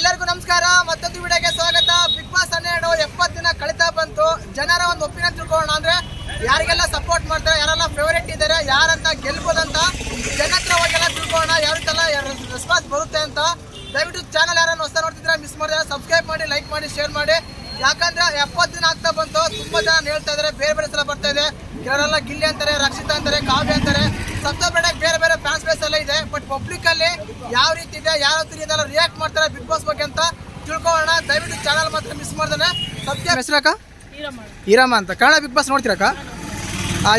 ಎಲ್ಲರಿಗೂ ನಮಸ್ಕಾರ. ಮತ್ತೊಂದು ವಿಡಿಯೋಗೆ ಸ್ವಾಗತ. ಬಿಗ್ ಬಾಸ್ ಹನ್ನೆರಡು ಎಪ್ಪತ್ತು ದಿನ ಕಳಿತಾ ಬಂತು. ಜನರ ಒಂದು ಒಪ್ಪಿನ ತಿಳ್ಕೊಳ್ಳೋಣ ಅಂದ್ರೆ ಯಾರಿಗೆಲ್ಲ ಸಪೋರ್ಟ್ ಮಾಡ್ತಾರೆ, ಯಾರೆಲ್ಲ ಫೇವರೇಟ್ ಇದ್ದಾರೆ, ಯಾರಂತ ಗೆಲ್ಬೋದಂತ ಜನ ಹತ್ರ ಹೋಗೆಲ್ಲ ತಿಳ್ಕೊಳ್ಳೋಣ. ಯಾರಿಗೆಲ್ಲ ರೆಸ್ಪಾನ್ಸ್ ಬರುತ್ತೆ ಅಂತ ದಯವಿಟ್ಟು ಚಾನಲ್ ಯಾರನ್ನು ಹೊಸ ನೋಡ್ತಿದ್ರೆ ಮಿಸ್ ಮಾಡಿದ್ರೆ ಸಬ್ಸ್ಕ್ರೈಬ್ ಮಾಡಿ ಲೈಕ್ ಮಾಡಿ ಶೇರ್ ಮಾಡಿ. ಯಾಕಂದ್ರೆ ಎಪ್ಪತ್ತು ದಿನ ಆಗ್ತಾ ಬಂತು. ತುಂಬಾ ಜನ ಹೇಳ್ತಾ ಇದ್ದಾರೆ ಬೇರೆ ಬೇರೆ ಸಲ ಬರ್ತಾ ಇದೆ. ಕೆಲವರೆಲ್ಲ ಗಿಲ್ಲಿ ಅಂತಾರೆ, ರಕ್ಷಿತಾ ಅಂತಾರೆ, ಕಾವ್ಯ ಅಂತಾರೆ ಸತ್ತ ಬೇರೆ ಬೇರೆ ಫ್ಯಾನ್ಸ್ ಪಬ್ಲಿಕ್ ಅಲ್ಲಿ ಯಾವ ರೀತಿ ಇದೆ ಯಾವ ರೀತಿ ಇದೆಲ್ಲ ರಿಯಾಕ್ಟ್ ಮಾಡ್ತಾರೆ ಬಿಗ್ ಬಾಸ್ ಬಗ್ಗೆ ಅಂತ ತಿಳ್ಕೊಳ್ಳೋಣ. ದಯವಿಟ್ಟು ಚಾನಲ್ ಮಾತ್ರ ಮಿಸ್ ಮಾಡ್ದಾನೆ. ಸತ್ಯ ಹೆಸರಕ್ಕ ಈರಮ್ಮ ಅಂತ. ಕನ್ನಡ ಬಿಗ್ ಬಾಸ್ ನೋಡ್ತೀರಕ್ಕ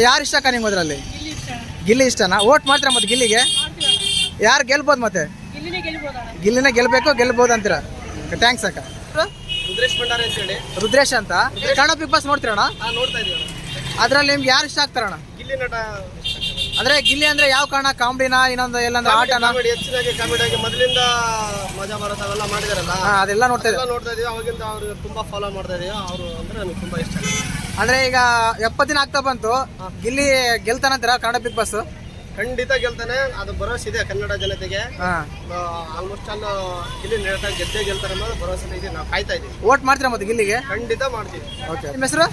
ಯಾರು ಇಷ್ಟ ಅಕ್ಕ ನಿಮ್ಗೆ ಅದರಲ್ಲಿ ಗಿಲ್ಲಿ ಇಷ್ಟನಾ? ಓಟ್ ಮಾಡ್ತೀರಾ ಮತ್ತೆ ಗಿಲ್ಲಿಗೆ? ಯಾರು ಗೆಲ್ಬೋದು ಮತ್ತೆ? ಗಿಲ್ಲಿನ ಗೆಲ್ಬೇಕು ಗೆಲ್ಬೋದು ಅಂತೀರ? ಥ್ಯಾಂಕ್ಸ್ ಅಕ್ಕ. ರುದ್ರೇಶ್ ಭಂಡಾರಿ ಅಂತೇಳಿ ರುದ್ರೇಶ್ ಅಂತ? ಕನ್ನಡ ಬಿಗ್ ಬಾಸ್ ನೋಡ್ತೀರಣ್ಣ ನೋಡ್ತಾ ಇದೀವಿ ಅದ್ರಲ್ಲಿ ನಿಮ್ಗೆ ಯಾರು ಇಷ್ಟ ಆಗ್ತಾರಣ್ಣ? ಗಿಲ್ಲಿ ನಟ ಅಂದ್ರೆ ಗಿಲ್ಲಿ ಅಂದ್ರೆ ಯಾವ ಕಾರಣ? ಕಾಮಿಡಿನ? ಇನ್ನೊಂದು ಎಲ್ಲಂದ್ರೆ ಆಟನ? ಕಾಮಿಡಿ ಹೆಚ್ಚಿನಾಗಿ ಕಾಮಿಡಿ ಆಗಿ ಮೊದಲಿಂದ ಮಜಾ ಬರುತ್ತೆ ಅವೆಲ್ಲ ಮಾಡಿದಾರಲ್ಲ? ಹಾ, ಅದೆಲ್ಲ ನೋಡ್ತಾ ಎಲ್ಲ ಇದ್ದಾರೆ ನೋಡ್ತಾ ಇದೀವಿ ಅವಾಗಿಂದ ಅವ್ರಿಗೆ ತುಂಬಾ ಫಾಲೋ ಮಾಡ್ತಾ ಇದೀವಿ ಅವರು ಅಂದ್ರೆ ನನಗೆ ತುಂಬಾ ಇಷ್ಟ ಅಂದ್ರೆ ಈಗ ಎಪ್ಪತ್ತು ದಿನ ಆಗ್ತಾ ಬಂತು. ಗಿಲ್ಲಿ ಗೆಲ್ತಾನಂತರ ಕನ್ನಡ ಬಿಗ್ ಬಾಸ್? ಖಂಡಿತ ಗೆಲ್ತಾನೆ. ಅದು ಭರವಸೆ ಇದೆ ಕನ್ನಡ ಜನತೆಗೆ. ಹಾ. ಆಲ್ಮೋಸ್ಟ್ ಆಲ್ ಗಿಲ್ಲಿ ನಟ ಗೆದ್ದೇ ಗೆಲ್ತಾರೆ ಅನ್ನೋದು ಭರವಸೆ ಇದೆ. ನಾವು ಕಾಯ್ತಾ ಇದೀವಿ ಓಟ್ ಮಾಡ್ತೀರಾ ಮತ್ತೆ ಗಿಲ್ಲಿಗೆ? ಖಂಡಿತ ಮಾಡ್ತೀವಿ. ಓಕೆ ನಿಮ್ಮ ಹೆಸರು?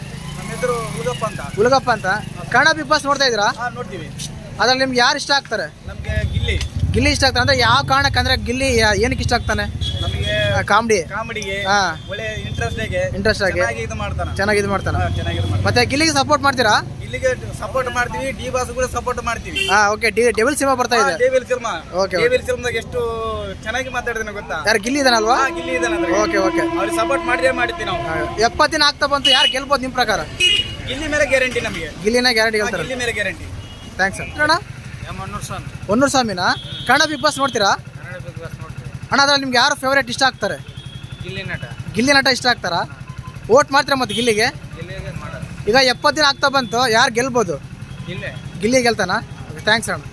ಹೆಸರು ಹುಡುಗಪ್ಪ ಅಂತ. ಉಲಗಪ್ಪ ಅಂತ? ಕನ್ನಡ ಬಿಗ್ ಬಾಸ್ ನೋಡ್ತಾ ಇದ್ದೀರಾ? ಹಾ ನೋಡ್ತೀವಿ. ಅದ್ರಲ್ಲಿ ನಿಮ್ಗೆ ಯಾರು ಇಷ್ಟ ಆಗ್ತಾರೆ? ನಮ್ಗೆ ಗಿಲ್ಲಿ. ಗಿಲ್ಲಿ ಇಷ್ಟ ಆಗ್ತಾರೆ ಅಂದ್ರೆ ಯಾವ ಕಾರಣಕ್ಕೆ ಅಂದ್ರೆ ಗಿಲ್ಲಿ ಯಾ- ಏನಕ್ಕೆ ಇಷ್ಟ ಆಗ್ತಾನೆ? ನಮಗೆ ಕಾಮಿಡಿ ಕಾಮಿಡಿಗೆ ಹಾ. ಒಳ್ಳೆ ಇಂಟ್ರೆಸ್ಟ್ ಆಗಿ ಇಂಟ್ರೆಸ್ಟ್ ಆಗಿ ಇದು ಮಾಡ್ತಾನೆ. ಚೆನ್ನಾಗಿ ಇದು ಮಾಡ್ತಾನೆ. ಚೆನ್ನಾಗಿ ಮತ್ತೆ ಗಿಲ್ಲಿಗೆ ಸಪೋರ್ಟ್ ಮಾಡ್ತೀರಾ? ಇಲ್ಲಿಗೆ ಸಪೋರ್ಟ್ ಮಾಡ್ತೀವಿ ಡಿ ಬಾಸ್ ಕೂಡ ಸಪೋರ್ಟ್ ಮಾಡ್ತೀವಿ. ಹಾ ಓಕೆ ಡಿ ಡೆವಿಲ್ ಸಿನಿಮಾ ಬರ್ತಾ ಇದೆ. Devil cinema Okay, okay. Devil ಸಿನಿಮಾದಾಗ ಎಷ್ಟು ಚೆನ್ನಾಗಿ ಮಾತಾಡಿದ್ರೆ ಗೊತ್ತಾ? ಯಾರು ಗಿಲ್ಲಿ ಇದಾನಲ್ವಾ? ಹಾ, ಗಿಲ್ಲಿ ಇದಾನೆ ಓಕೆ ಓಕೆ ಅವ್ರಿಗೆ ಸಪೋರ್ಟ್ ಮಾಡಿದ್ರೆ ಮಾಡ್ತೀವಿ ನಾವು. ಎಪ್ಪತ್ತು ದಿನ ಆಗ್ತಾ ಬಂತು ಯಾರು ಗೆಲ್ಬೋದು ನಿಮ್ಮ ಪ್ರಕಾರ? ಗಿಲ್ಲಿ ಮೇಲೆ ಗ್ಯಾರಂಟಿ ನಮಗೆ. ಗಿಲ್ಲಿನ ಗ್ಯಾರಂಟಿ ಹೇಳ್ತಾರೆ. ಮೇಲೆ ಗ್ಯಾರಂಟಿ. ಥ್ಯಾಂಕ್ಸ್ ಅಣ್ಣ? ಒನ್ನೂರು ಸ್ವಾಮಿನ? ಕನ್ನಡ ಬಿಗ್ ಬಾಸ್ ನೋಡ್ತೀರಾ? ಅಣ್ಣ ಅದ್ರಲ್ಲಿ ನಿಮ್ಗೆ ಯಾರು ಫೇವ್ರೇಟ್ ಇಷ್ಟ ಆಗ್ತಾರೆ? ಗಿಲ್ಲಿ ನಟ. ಗಿಲ್ಲಿ ನಟ ಇಷ್ಟ ಆಗ್ತಾರಾ? ಓಟ್ ಮಾಡ್ತೀರಾ ಮತ್ತೆ ಗಿಲ್ಲಿಗೆ? ಈಗ ಎಪ್ಪತ್ತು ದಿನ ಆಗ್ತಾ ಬಂತು ಯಾರು ಗೆಲ್ಬೋದು? ಗಿಲ್ಲೇ ಗಿಲ್ಲಿ ಗೆಲ್ತಾನ? ಥ್ಯಾಂಕ್ಸ್ ಅಣ್ಣ.